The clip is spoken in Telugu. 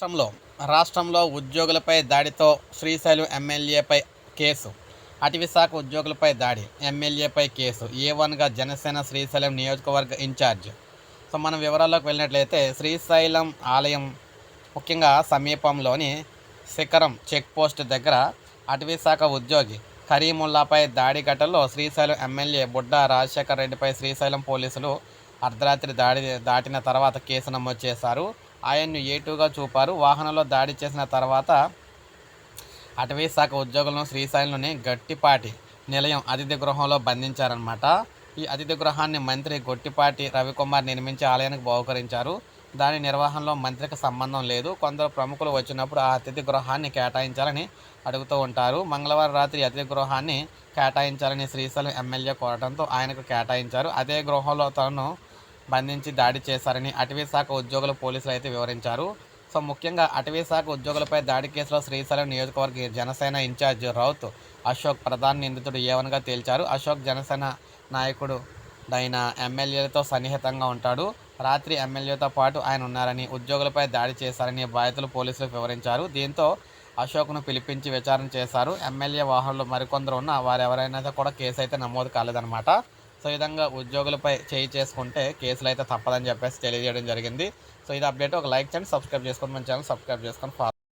రాష్ట్రంలో రాష్ట్రంలో ఉద్యోగులపై దాడితో శ్రీశైలం ఎమ్మెల్యేపై కేసు. అటవీశాఖ ఉద్యోగులపై దాడి ఎమ్మెల్యేపై కేసు. ఏ వన్గా జనసేన శ్రీశైలం నియోజకవర్గ ఇన్ఛార్జ్. సో మనం వివరాల్లోకి వెళ్ళినట్లయితే శ్రీశైలం ఆలయం ముఖ్యంగా సమీపంలోని శిఖరం చెక్ పోస్ట్ దగ్గర అటవీశాఖ ఉద్యోగి కరీముల్లాపై దాడి ఘటనలో శ్రీశైలం ఎమ్మెల్యే బుడ్డ రాజశేఖర రెడ్డిపై శ్రీశైలం పోలీసులు అర్ధరాత్రి దాడి దాటిన తర్వాత కేసు నమోదు చేశారు. ఆయన్ను ఏటుగా చూపారు. వాహనంలో దాడి చేసిన తర్వాత అటవీ శాఖ ఉద్యోగులను శ్రీశైలంలోని గట్టిపాటి నిలయం అతిథి గృహంలో బంధించారనమాట ఈ అతిథి గృహాన్ని మంత్రి గొట్టిపాటి రవికుమార్ నిర్మించి ఆలయానికి బహుకరించారు. దాని నిర్వహణలో మంత్రికి సంబంధం లేదు. కొందరు ప్రముఖులు వచ్చినప్పుడు ఆ అతిథి గృహాన్ని కేటాయించాలని అడుగుతూ ఉంటారు. మంగళవారం రాత్రి అతిథి గృహాన్ని కేటాయించాలని శ్రీశైలం ఎమ్మెల్యే కోరడంతో ఆయనకు కేటాయించారు. అదే గృహంలో తనను బంధించి దాడి చేశారని అటవీ శాఖ ఉద్యోగులు పోలీసులు అయితే వివరించారు. సో ముఖ్యంగా అటవీ శాఖ ఉద్యోగులపై దాడి కేసులో శ్రీశైలం నియోజకవర్గ జనసేన ఇన్ఛార్జ్ రౌత్ అశోక్ ప్రధాన నిందితుడు ఏవన్గా తేల్చారు. అశోక్ జనసేన నాయకుడు అయిన ఎమ్మెల్యేలతో సన్నిహితంగా ఉంటాడు. రాత్రి ఎమ్మెల్యేతో పాటు ఆయన ఉన్నారని ఉద్యోగులపై దాడి చేశారని బాధితులు పోలీసులకు వివరించారు. దీంతో అశోక్ను పిలిపించి విచారణ చేశారు. ఎమ్మెల్యే వాహనంలో మరికొందరు ఉన్న వారెవరైనా కూడా కేసు అయితే నమోదు కాలేదన్నమాట. సో ఈ విధంగా ఉద్యోగులపై చేయి చేసుకుంటే కేసులు అయితే తప్పదని చెప్పేసి తెలియజేయడం జరిగింది. సో ఇది అప్డేట్. ఒక లైక్ చేయండి సబ్స్క్రైబ్ చేసుకొని మన ఛానల్ సబ్స్క్రైబ్ చేసుకొని ఫాలో